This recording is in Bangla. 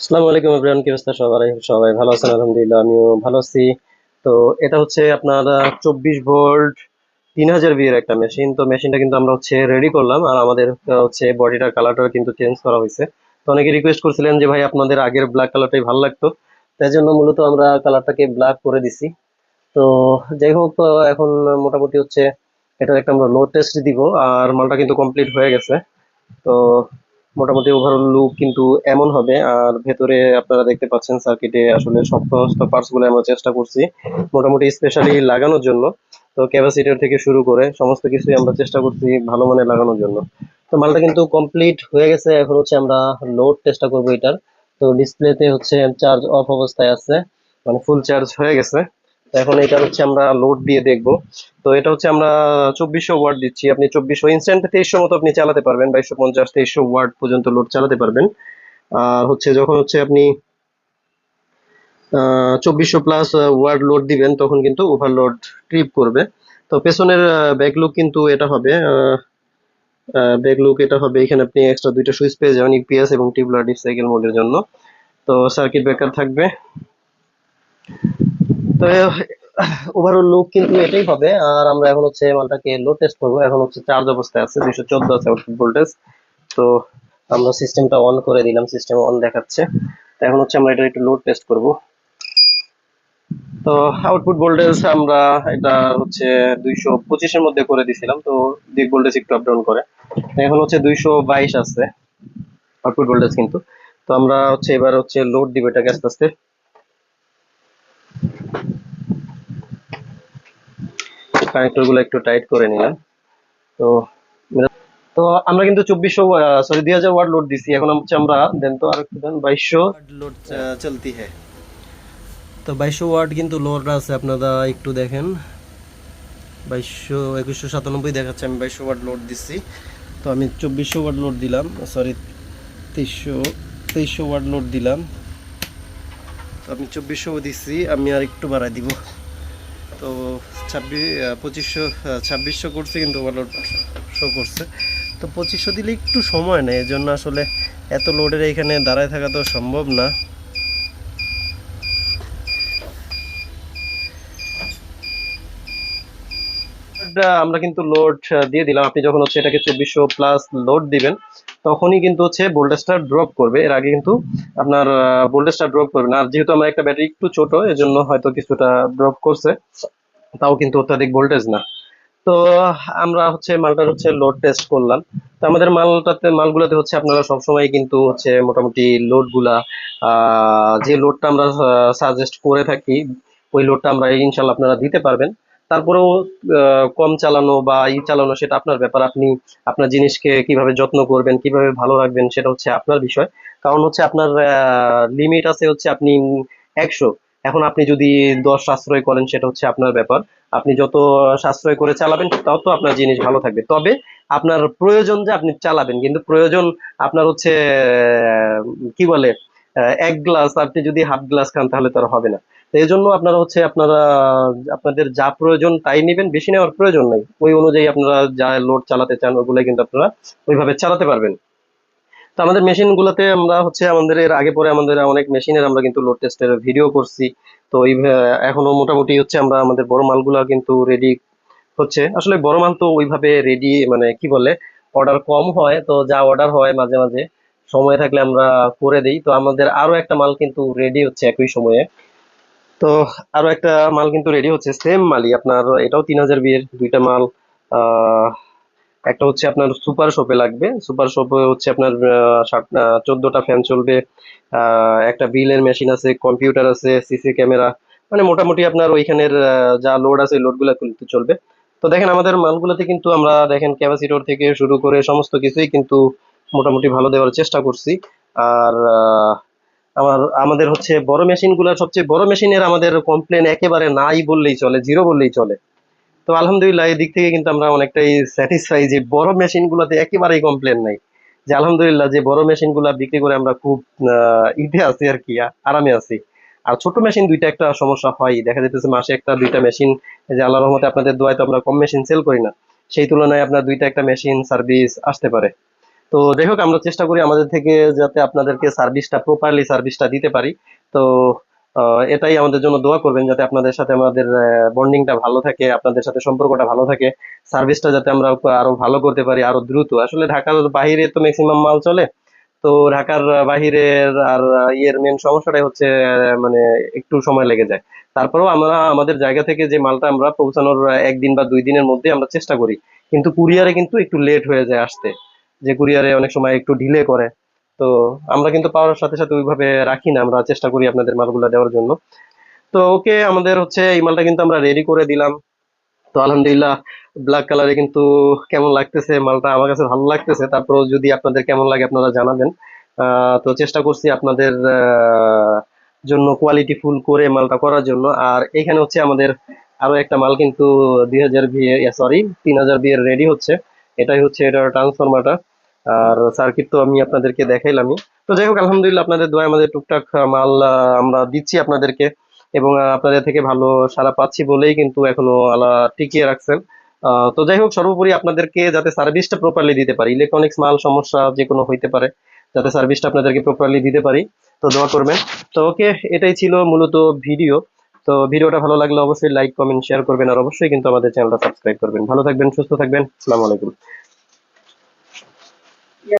আসসালামু আলাইকুম এভরিওয়ান কি অবস্থা সবাই? সবাই ভালো আছেন? আলহামদুলিল্লাহ, আমিও ভালো আছি। তো এটা হচ্ছে আপনার চব্বিশ ভোল্ট তিন হাজার বিয়ের একটা মেশিন তো মেশিনটা কিন্তু আমরা হচ্ছে রেডি করলাম আর আমাদের হচ্ছে বডিটার কিন্তু চেঞ্জ করা হয়েছে। তো অনেকে রিকোয়েস্ট করছিলেন যে ভাই আপনাদের আগের ব্ল্যাক কালারটাই ভালো লাগতো। তাই জন্য মূলত আমরা কালারটাকে ব্ল্যাক করে দিছি। তো যাই হোক এখন মোটামুটি হচ্ছে এটার একটা আমরা লোড টেস্ট দিব আর মালটা কিন্তু কমপ্লিট হয়ে গেছে। তো মোটামুটি ওভারঅল লুক কিন্তু এমন হবে। আর ভেতরে আপনারা দেখতে পাচ্ছেন সার্কিটে আসলে সমস্ত পার্টসগুলো আমরা চেষ্টা করছি, মোটামুটি স্পেশালি লাগানোর জন্য। তো ক্যাপাসিটার থেকে শুরু করে সমস্ত কিছুই আমরা চেষ্টা করছি ভালো মানে লাগানোর জন্য। তো মালটা কিন্তু কমপ্লিট হয়ে গেছে, এখন হচ্ছে আমরা লোড চেষ্টা করব এটার। তো ডিসপ্লেতে হচ্ছে চার্জ অফ অবস্থায় আছে মানে ফুল চার্জ হয়ে গেছে। এখন এটা হচ্ছে আমরা লোড দিয়ে দেখব। তো এটা হচ্ছে আমরা চব্বিশশো ওয়ার্ড দিচ্ছি। আপনি চব্বিশশো ইনস্ট্যান্ট তেইশশো মতো আপনি চালাতে পারবেন, বাইশশো পঞ্চাশ, তেইশশো ওয়ার্ড পর্যন্ত লোড চালাতে পারবেন। আর হচ্ছে যখন হচ্ছে আপনি চব্বিশশো প্লাস ওয়ার্ড লোড দিবেন, তখন কিন্তু ওভারলোড ট্রিপ করবে। তো পেছনের ব্যাকলুক কিন্তু এটা হবে ব্যাক লুক এটা হবে এখানে আপনি এক্সট্রা দুইটা সুইচ পেয়ে যাবেন ইপিএস এবং টিউবলার ডিপ সাইকেল মোডের জন্য। তো সার্কিট ব্রেকার থাকবে। তো ওভারঅল লুক কিন্তু এটাই হবে। আর আমরা এখন হচ্ছে মালটাকে লো টেস্ট করব। এখন হচ্ছে চার্জ অবস্থায় আছে, দুইশো চোদ্দ আছে আউটপুট ভোল্টেজ তো আমরা সিস্টেমটা অন করে দিলাম সিস্টেম অন দেখাচ্ছে। তো এখন হচ্ছে আমরা এটা একটু লোড টেস্ট করব। তো আউটপুট ভোল্টেজ আমরা এটা হচ্ছে দুইশো পঁচিশের মধ্যে করে দিছিলাম। তো দিক ভোল্টেজ একটু আপ ডাউন করে। এখন হচ্ছে দুইশো বাইশ আছে আউটপুট ভোল্টেজ কিন্তু। তো আমরা হচ্ছে এবার হচ্ছে লোড দিব এটাকে আস্তে আস্তে। কানেক্টরগুলো একটু টাইট করে নিলাম। তো তো আমরা কিন্তু চব্বিশশো সরি দুই হাজার ওয়াট লোড দিছি। এখন হচ্ছে আমরা, দেন তো আর একটু দেন, বাইশশো। লোড চলতি হ্যাঁ। তো বাইশশো ওয়াট কিন্তু লোড আছে, আপনারা একটু দেখেন। বাইশশো, একুশশো সাতানব্বই দেখাচ্ছে, আমি বাইশশো ওয়াট লোড দিচ্ছি তো আমি চব্বিশশো ওয়াট লোড দিলাম সরি তেইশশো তেইশশো ওয়াট লোড দিলাম। তো আমি চব্বিশশো দিচ্ছি আমি আর একটু বাড়াই দিব। তো পঁচিশশো ছাব্বিশশো করছে, কিন্তু ওভারলোড শো করছে। তো পঁচিশশো দিলে একটু সময় নেয় এজন্য আসলে এত লোডের এখানে দাঁড়ায় থাকা তো সম্ভব না। আমরা কিন্তু লোড দিয়ে দিলাম। আপনি যখন হচ্ছে এটাকে চব্বিশশো প্লাস লোড দিবেন, তখনই কিন্তু হচ্ছে ভোল্টেজটা ড্রপ করবে। এর আগে কিন্তু আপনার ভোল্টেজটা ড্রপ করবে না। আর যেহেতু আমার একটা ব্যাটারি একটু ছোট, এজন্য হয়তো কিছুটা ড্রপ করছে। তাও কিন্তু অত্যাধিক ভোল্টেজ না। তো আমরা হচ্ছে মালটার হচ্ছে লোড টেস্ট করলাম। তো আমাদের মালটাতে মালগুলোতে হচ্ছে আপনারা সবসময় কিন্তু হচ্ছে মোটামুটি লোডগুলা আহ, যে লোডটা আমরা সাজেস্ট করে থাকি ওই লোডটা আমরা ইনশাল্লাহ আপনারা দিতে পারবেন। তারপরেও কম চালানো বা ই চালানো সেটা আপনার ব্যাপার। আপনি আপনার জিনিসকে কীভাবে যত্ন করবেন কীভাবে ভালো রাখবেন সেটা হচ্ছে আপনার বিষয়। কারণ হচ্ছে আপনার লিমিট আছে হচ্ছে আপনি একশো। এখন আপনি যদি দশ সাশ্রয় করেন, সেটা হচ্ছে আপনার ব্যাপার। আপনি যত সাশ্রয় করে চালাবেন তত আপনার জিনিস ভালো থাকবে। তবে আপনার প্রয়োজন যে আপনি চালাবেন, কিন্তু প্রয়োজন আপনার হচ্ছে কি বলে এক গ্লাস, আপনি যদি হাফ গ্লাস খান, তাহলে তো আর হবে না। তো এই জন্য আপনারা হচ্ছে আপনারা, আপনাদের যা প্রয়োজন, তাই নেবেন। বেশি নেওয়ার প্রয়োজন নেই। ওই অনুযায়ী আপনারা যা লোড চালাতে চান ওগুলো কিন্তু আপনারা ওইভাবে চালাতে পারবেন। তো আমাদের মেশিন গুলোতে আমরা হচ্ছে আমাদের এর আগে পরে আমাদের অনেক মেশিনের আমরা কিন্তু লোড টেস্টের ভিডিও করছি। তো এই ভা- এখনও মোটামুটি হচ্ছে আমরা আমাদের বড় মালগুলা কিন্তু রেডি হচ্ছে। আসলে বড় মাল তো ওইভাবে রেডি মানে কি বলে অর্ডার কম হয়, তো যা অর্ডার হয় মাঝে মাঝে সময় থাকলে আমরা করে দিই। তো আমাদের আরও একটা মাল কিন্তু রেডি হচ্ছে একই সময়ে। তো আরও একটা মাল কিন্তু রেডি হচ্ছে সেম মালই। আপনার এটাও তিন হাজার বিয়ের দুইটা মাল, আহ একটা হচ্ছে আপনার সুপার শপে লাগবে। সুপার শপে হচ্ছে আপনার চোদ্দটা ফ্যান চলবে একটা বিলের মেশিন আছে, কম্পিউটার আছে, সিসি ক্যামেরা মানে মোটামুটি আপনার ওইখানের যা লোড আছে লোডগুলা কিন্তু চলবে। তো দেখেন আমাদের মালগুলোতে কিন্তু আমরা দেখেন ক্যাপাসিটর থেকে শুরু করে সমস্ত কিছুই কিন্তু মোটামুটি ভালো দেওয়ার চেষ্টা করছি। আর আমার, আমাদের হচ্ছে বড় মেশিনগুলা সবচেয়ে বড় মেশিনের আমাদের কমপ্লেন একেবারে নাই বললেই চলে জিরো বললেই চলে। তো আলহামদুলিল্লাহ, এই দিক থেকে কিন্তু আমরা অনেকটাই স্যাটিসফাই যে বড় মেশিন গুলাতে একেবারেই কমপ্লেন নাই। যে আলহামদুলিল্লাহ যে বড় মেশিনগুলা বিক্রি করে আমরা খুব ইতে আছি আর কি, আরামে আছি। আর ছোট মেশিন দুইটা একটা সমস্যা হয়, দেখা যেতেছে মাসে একটা, দুইটা মেশিন যে আল্লাহর রহমতে আপনাদের দোয়ায় তো আমরা কম মেশিন সেল করি না, সেই তুলনায় আপনার দুইটা একটা মেশিন সার্ভিস আসতে পারে। তো যাই আমরা চেষ্টা করি আমাদের থেকে যাতে আপনাদেরকে সার্ভিসটা প্রপারলি সার্ভিসটা দিতে পারি। তো এটাই আমাদের জন্য দোয়া করবেন যাতে আপনাদের সাথে আমাদের বন্ডিংটা ভালো থাকে, আপনাদের সাথে সম্পর্কটা ভালো থাকে সার্ভিসটা যাতে আমরা আরও ভালো করতে পারি, আরও দ্রুত। আসলে ঢাকার বাহিরে তো ম্যাক্সিমাম মাল চলে, তো ঢাকার বাহিরের আর ইয়ের মেন সমস্যাটাই হচ্ছে মানে একটু সময় লেগে যায়। তারপরেও আমরা, আমাদের জায়গা থেকে যে মালটা আমরা পৌঁছানোর একদিন বা দুই দিনের মধ্যে আমরা চেষ্টা করি। কিন্তু কুরিয়ারে কিন্তু একটু লেট হয়ে যায় আসতে, যে কুরিয়ারে অনেক সময় একটু ঢিলে করে। তো আমরা কিন্তু পাওয়ার সাথে সাথে ওইভাবে রাখি না, আমরা চেষ্টা করি আপনাদের মালগুলো দেওয়ার জন্য। তো ওকে আমাদের হচ্ছে এই মালটা কিন্তু আমরা রেডি করে দিলাম। তো আলহামদুলিল্লাহ ব্ল্যাক কালারে কিন্তু কেমন লাগতেছে মালটা, আমার কাছে ভালো লাগতেছে। তারপরেও যদি আপনাদের কেমন লাগে আপনারা জানাবেন। তো চেষ্টা করছি আপনাদের জন্য কোয়ালিটি ফুল করে মালটা করার জন্য। আর এখানে হচ্ছে আমাদের আরও একটা মাল কিন্তু দুই হাজার বিয়ে সরি তিন হাজার বিয়ের রেডি হচ্ছে। এটাই হচ্ছে এটার ট্রান্সফরমারটা আর সার্কিট তো আমি আপনাদেরকে দেখাইলামই। তো যাই হোক, আলহামদুলিল্লাহ আপনাদের দোয়া আমাদের টুকটাক মাল আমরা দিচ্ছি আপনাদেরকে এবং আপনাদের থেকে ভালো সাড়া পাচ্ছি বলেই কিন্তু এখনও আলা টিকিয়ে রাখছেন। তো যাই হোক, সর্বোপরি আপনাদেরকে যাতে সার্ভিসটা প্রপারলি দিতে পারি ইলেকট্রনিক্স মাল সমস্যা যে কোনো হইতে পারে, যাতে সার্ভিসটা আপনাদেরকে প্রপারলি দিতে পারি, তো দোয়া করবেন। তো ওকে, এটাই ছিল মূলত ভিডিও। তো ভিডিওটা ভালো লাগলে অবশ্যই লাইক কমেন্ট শেয়ার করবেন, আর অবশ্যই কিন্তু আমাদের চ্যানেলটা সাবস্ক্রাইব করবেন। ভালো থাকবেন, সুস্থ থাকবেন, আসসালামু আলাইকুম।